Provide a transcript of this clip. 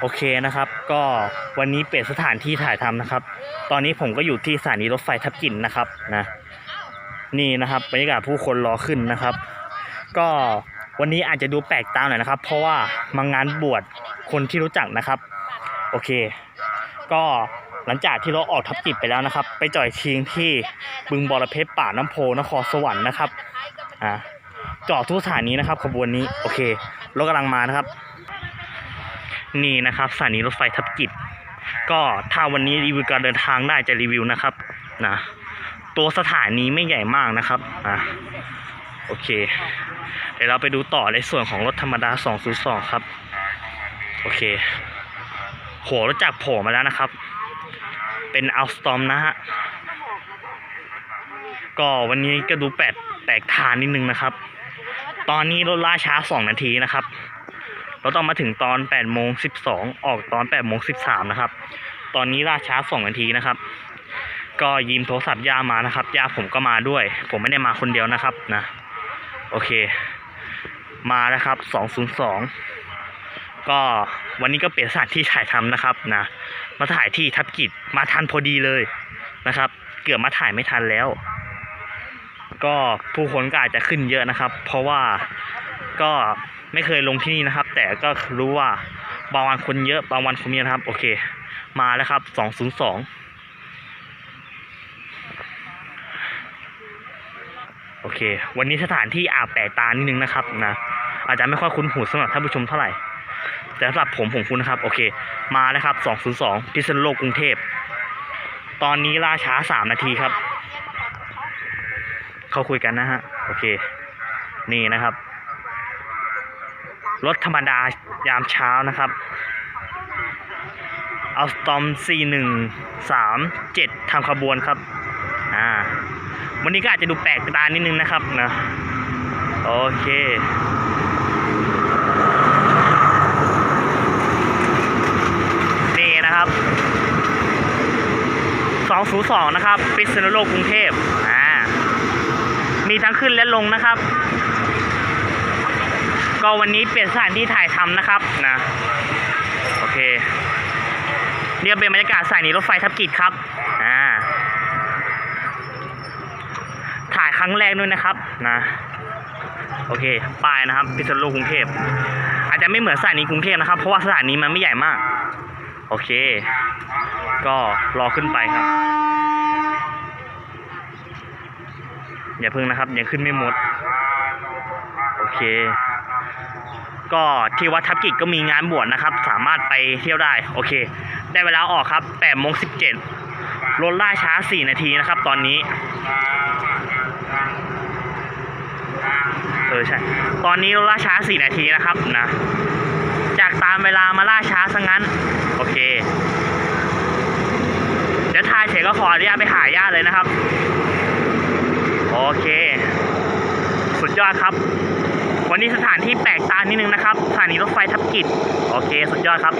โอเคนะครับ ก็วันนี้เปลี่ยนสถานที่ถ่ายทำนะครับ ตอนนี้ผมก็อยู่ที่สถานีรถไฟทับกินนะครับนะนี่นะครับบรรยากาศผู้คนรอขึ้นนะครับ ก็วันนี้อาจจะดูแปลกตาหน่อยนะครับ เพราะว่ามางานบวชคนที่รู้จักนะครับ โอเค ก็หลังจากที่เราออกทับกิจไปแล้วนะครับ ไปจ่อยทิ้งที่บึงบอระเพ็ดป่าน้ำโพนครสวรรค์นะครับอ่าจอดทุกสถานีนะครับขบวนนี้โอเครถกำลังมานะครับ นี่นะครับสถานีรถไฟทับกิจ ก็ถ้าวันนี้รีวิวการเดินทางได้จะรีวิวนะครับนะตัวสถานีไม่ใหญ่มากนะครับอะโอเค เดี๋ยวเราไปดูต่อในส่วนของรถธรรมดา 202 ครับ โอเคหัวรถจักรโผล่มาแล้วนะครับ เป็นอัลสตอมนะฮะ ก็วันนี้ก็ดูแปลกแปลกทานนิดนึงนะครับ ตอนนี้รถล่าช้า 2 นาทีนะครับ เราต้องมาถึงตอน8โมง12 ออกตอน8โมง13 นะครับ ตอนนี้ล่าช้า2นาทีนะครับ ก็ยืมโทรศัพท์ย่ามานะครับย่าผมก็มาด้วย ผมไม่ได้มาคนเดียวนะครับนะ โอเค มาแล้วครับ 202 ก็วันนี้ก็เปลี่ยนสถานที่ถ่ายทำนะครับนะมาถ่ายที่ทับกิจมาทันพอดีเลยนะครับ เกือบมาถ่ายไม่ทันแล้ว ก็ผู้คนก็อาจจะขึ้นเยอะนะครับ เพราะว่า ก็ไม่เคยลงที่นี่นะครับ แต่ก็รู้ว่าบางวันคนเยอะบางวันคนเยอะนะครับ โอเค มาแล้วครับ202โอเค วันนี้สถานที่อาบแปลกตานิดนึงนะครับนะอาจจะไม่ค่อยคุ้นหูสำหรับท่านผู้ชมเท่าไหร่ แต่สำหรับผมผมคุ้นนะครับ โอเค มาแล้วครับ202พิษณุโลกกรุงเทพตอนนี้ล่าช้า3นาทีครับ เขาคุยกันนะฮะ โอเค นี่นะครับ รถธรรมดายามเช้านะครับ เอาสตอม 4137ทำขบวนครับ อ่า วันนี้ก็อาจจะดูแปลกตานิดนึงนะครับนะโอเคนี่นะครับ 202 นะครับพิษณุโลกกรุงเทพอ่ามีทั้งขึ้นและลงนะครับ ก็วันนี้เปลี่ยนสถานที่ถ่ายทำนะครับนะโอเคเนี่ยเป็นบรรยากาศสายนีรถไฟทับกิจครับอ่าถ่ายครั้งแรกด้วยนะครับนะโอเคป้ายนะครับพิษณุโลกกรุงเทพอาจจะไม่เหมือนสถานีกรุงเทพนะครับเพราะว่าสถานีมันไม่ใหญ่มาก โอเค ก็รอขึ้นไปครับ อย่าเพิ่งนะครับยังขึ้นไม่หมด โอเค ก็ที่วัดทับกิจก็มีงานบวชนะครับ สามารถไปเที่ยวได้ โอเค ได้เวลาออกครับ8โมง17รถล่าช้า4นาทีนะครับ ตอนนี้ เออใช่ ตอนนี้รถล่าช้า4นาทีนะครับนะ จากตามเวลามาล่าช้าซะงั้น โอเค เดี๋ยวทายเสร็จก็ขออนุญาตไปหาญาติเลยนะครับ โอเค สุดยอดครับ วันนี้สถานที่แปลกตานิดนึงนะครับสถานีรถไฟทับกิจโอเค สุดยอดครับ